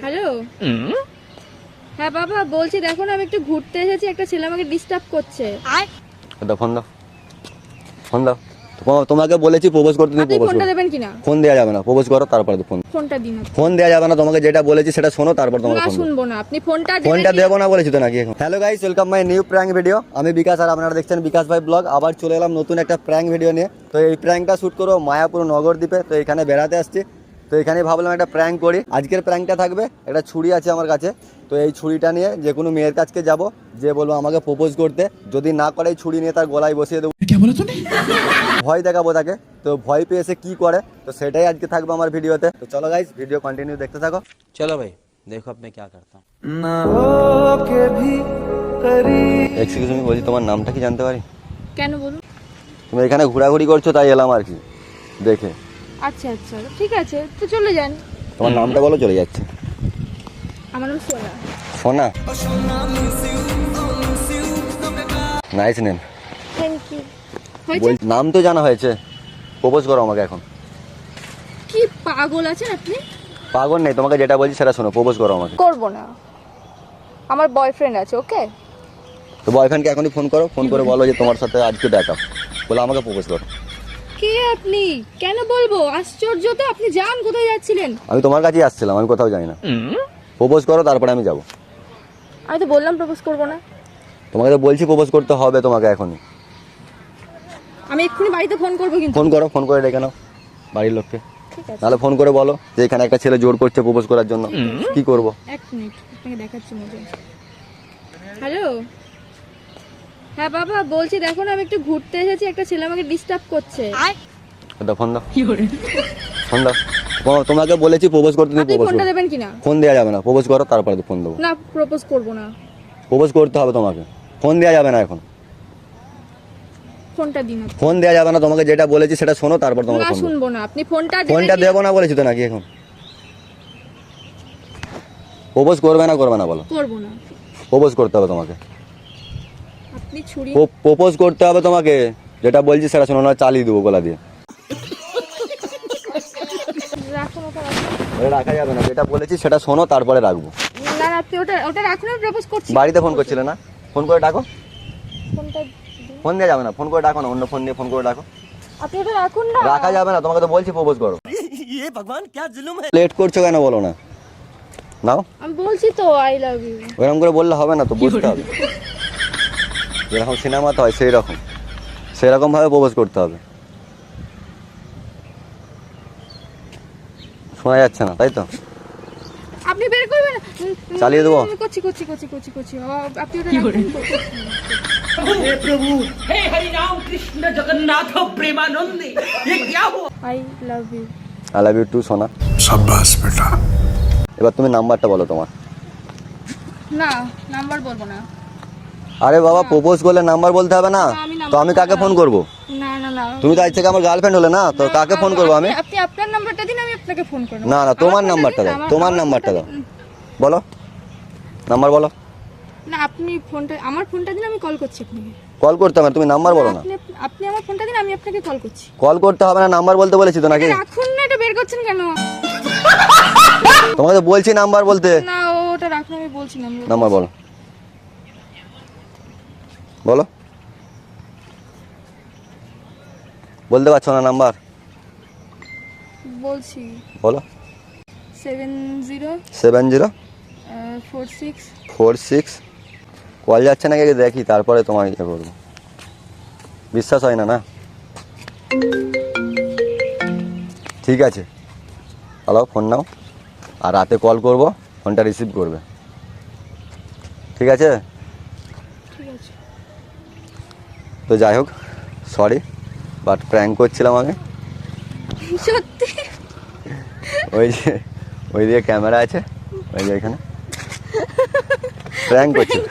Hello হ্যাঁ বাবা বলছি দেখো না আমি একটু ঘুরতে এসেছি একটা ছেলে আমাকে ডিস্টার্ব করছে। দাও ফোন দাও। ফোন দাও। তোমা- তোমাকে বলেছি প্রপোজ করতে তুমি আপনি প্রপোজ ফোনটা করো। দেবেন কিনা? ফোন দেওয়া যাবে না প্রপোজ করো তারপর ফোন ফোনটা দিন। ফোন দেওয়া যাবে না তোমাকে যেটা বলেছি সেটা শোনো তারপর তোমাকে ফোন শুনব না আপনি ফোনটা ফোনটা? দেবো না বলেছি তো নাকি এখন? Hello guys welcome my new prank video আমি বিকাশ আর আপনারা দেখছেন বিকাশ ভাই ব্লগ আবার চলে এলাম নতুন একটা প্র্যাঙ্ক ভিডিও নিয়ে। তো এই প্র্যাঙ্কটা শ্যুট করব মায়াপুর নগরদ্বীপে। তো এখানে বেড়াতে আসছি। তো এখানে ভাবলাম একটা প্র্যাঙ্ক করি। আজকের প্র্যাঙ্কটা থাকবে একটা ছুরি আছে আমার কাছে। তো এই ছুরিটা নিয়ে যে কোনো মেয়ের কাছকে যাব যে বলব আমাকে প্রপোজ করতে। যদি না করে ছুরি নিয়ে তার গলায় বসিয়ে দেবো। ভয় দেখাবো তাকে। তো ভয় পেয়ে এসে কী করে? তো সেটাই আজকে থাকবে আমার ভিডিওতে। তো চলো গাইজ ভিডিও কন্টিনিউ দেখতে থাকো। চলো ভাই দেখো আপনি কে করতাম। এক্সকিউজ মি বলছি তোমার নামটা কি জানতে পারি? কেন বলুন? তুমি এখানে ঘোরাঘুরি করছ তাই এলাম আর কি। দেখে। আচ্ছা আচ্ছা ঠিক আছে তো চলে যান। তোমার নামটা বলো চলে যাচ্ছে। আমার নাম সোনা। সোনা? নাইস নেম থ্যাংক ইউ নাম তো জানা হয়েছে। প্রপোজ করো আমাকে এখন। কি পাগল আছেন আপনি? পাগল নেই তোমাকে যেটা বলছি সেটা শোনো প্রপোজ করো আমাকে। করব না। আমার বয়ফ্রেন্ড আছে ওকে তো বয়ফ্রেন্ডকে এখনই ফোন করো ফোন করে বলো যে তোমার সাথে আজকে দেখা। বলে আমাকে প্রপোজ করো। আপনি? কেন বলব? আশ্চর্য তো আপনি যান কোথায় যাচ্ছিলেন? আমি তোমার কাছেই আসছিলাম আমি কোথাও যাই না। প্রপোজ করো তারপরে আমি যাব। আমি তো বললাম প্রপোজ করব না। তোমাকে তো বলছি প্রপোজ করতে হবে তোমাকে এখনই। আমি এক্ষুনি বাড়িতে ফোন করব কিন্তু। ফোন করো ফোন করে ডেকে নাও বাড়ির লোককে। ঠিক আছে। নাহলে ফোন করে বলো যে এখানে একটা ছেলে জোর করছে প্রপোজ করার জন্য। কি করব? এক মিনিট আপনাকে দেখাচ্ছি মজা। হ্যালো? হ্যাঁ বাবা বলছি দেখো না আমি একটু ঘুরতে এসেছি একটা ছেলে আমাকে ডিস্টার্ব করছে। দাও। ফোন দাও ফোন দাও। তোমাকে বলেছি প্রপোজ করতে তুমি প্রপোজ ফোনটা দেবেন কিনা? ফোন দেওয়া যাবে না। প্রপোজ করো তারপরে তো ফোন দেবো। না প্রপোজ করব না। প্রপোজ করতে হবে তোমাকে। ফোন দেওয়া যাবে না এখন। ফোনটা দিন ফোন দেওয়া যাবে না তোমাকে যেটা বলেছি সেটা শোনো তারপর তোমাকে ফোন শুনব না। আপনি ফোনটা ফোনটা দেবো না বলেছি তো নাকি এখন? প্রপোজ করবে না করবে না বলো। করব না। প্রপোজ করতে হবে তোমাকে। আপনি ছুরি প্রপোজ করতে হবে তোমাকে। যেটা বলছি সেটা শোনো না চালিয়ে দেবো গলা দিয়ে। রাখুন ওটা রাখুন। রাখা যাবে না যেটা বলেছি সেটা শোনো তারপরে রাখব। না না আপনি ওটা ওটা রাখুন আমি প্রপোজ করছি। বাড়িতে ফোন করছিলে না? ফোন করে ডাকো। ফোনটা ফোন দেওয়া যাবে না ফোন করে ডাকো না অন্য ফোন দিয়ে ফোন করে ডাকো। আপনি ওটা রাখুন না। রাখা যাবে না তোমাকে তো বলছি প্রপোজ করো। লেট করছ কেন বলো না? নাও। আমি বলছি তো আই লাভ ইউ ওরকম করে বললে হবে না তো বুঝতে হবে। যেরকম সিনেমাতে হয় সেই রকম সেরকম ভাবে প্রপোজ করতে হবে। শোনা যাচ্ছে না তাই তো আপনি বের করবেন না। উম, উম, চালিয়ে দেবো? আমি করছি করছি করছি করছি করছি ও, আপনি ওটা রাখুন हे प्रभु हे हरि राम कृष्ण जगन्नाथ प्रेमानंद ये क्या हुआ I love you I love you too সোনা शाबाश बेटा এবার তুমি নাম্বারটা বলো তোমার না নাম্বার বলবো না আরে বাবা প্রপোজ করলে নাম্বার বলতে হবে না আমি তো আমি কাকে ফোন করব না না না তুমি তো আজ থেকে আমার গার্লফ্রেন্ড হলে না তো কাকে ফোন করবো আমি আপনি- আপনাকে ফোন না না তোমার নাম্বারটা দাও তোমার নাম্বারটা দাও। বলো। নাম্বার বলো। না আপনি ফোনটা আমার ফোনটা দিন আমি কল করছি আপনাকে। কল করতে হবে তুমি নাম্বার বলো না আপনি আমার ফোনটা দিন আমি আপনাকে কল করছি। কল করতে হবে না নাম্বার বলতে বলেছি তো নাকি? রাখুন না এটা বের করছেন কেন? তোমাকে তো বলছি নাম্বার বলতে। না ওটা রাখুন আমি বলছি না আমি- নাম্বার বলো। বলো। বলতে পারছ না নাম্বার বলছি। বলো। Seven zero seven zero four six four six call যাচ্ছে নাকি আগে দেখি তারপরে তোমার ইয়ে করব। বিশ্বাস হয় না না? ঠিক আছে। হ্যালো ফোন নাও। আর রাতে কল করব ফোনটা রিসিভ করবে। ঠিক আছে? তো যাই হোক সরি বাট প্র্যাঙ্ক করছিলাম আমি সত্যি? ওই যে ওই দিকে ক্যামেরা আছে ওই যে এখানে। প্র্যাঙ্ক করছিলেন?